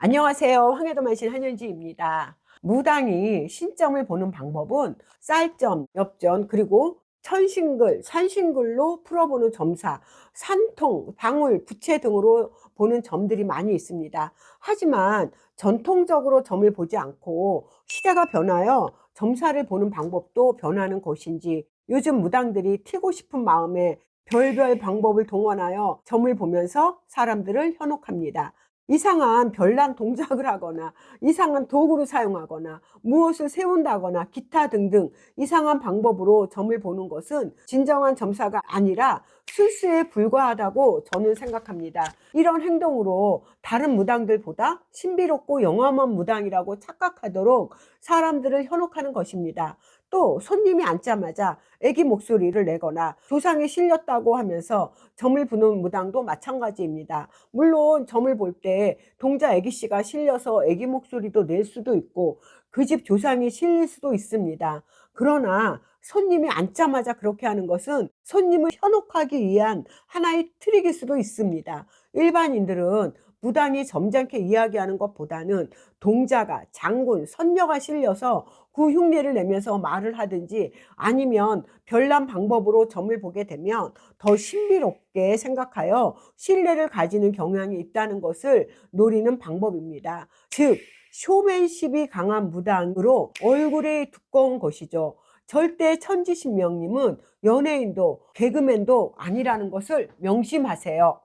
안녕하세요. 황해도만신 한현지입니다. 무당이 신점을 보는 방법은 쌀점, 엽전, 그리고 천신글, 산신글로 풀어보는 점사, 산통, 방울, 부채 등으로 보는 점들이 많이 있습니다. 하지만 전통적으로 점을 보지 않고 시대가 변하여 점사를 보는 방법도 변하는 것인지 요즘 무당들이 튀고 싶은 마음에 별별 방법을 동원하여 점을 보면서 사람들을 현혹합니다. 이상한 별난 동작을 하거나 이상한 도구를 사용하거나 무엇을 세운다거나 기타 등등 이상한 방법으로 점을 보는 것은 진정한 점사가 아니라 술수에 불과하다고 저는 생각합니다. 이런 행동으로 다른 무당들보다 신비롭고 영험한 무당이라고 착각하도록 사람들을 현혹하는 것입니다. 또 손님이 앉자마자 애기 목소리를 내거나 조상이 실렸다고 하면서 점을 부는 무당도 마찬가지입니다. 물론 점을 볼 때 동자 애기 씨가 실려서 애기 목소리도 낼 수도 있고 그 집 조상이 실릴 수도 있습니다. 그러나 손님이 앉자마자 그렇게 하는 것은 손님을 현혹하기 위한 하나의 트릭일 수도 있습니다. 일반인들은 무당이 점잖게 이야기하는 것보다는 동자가 장군, 선녀가 실려서 그 흉내를 내면서 말을 하든지 아니면 별난 방법으로 점을 보게 되면 더 신비롭게 생각하여 신뢰를 가지는 경향이 있다는 것을 노리는 방법입니다. 즉, 쇼맨십이 강한 무당으로 얼굴이 두꺼운 것이죠. 절대 천지신명님은 연예인도 개그맨도 아니라는 것을 명심하세요.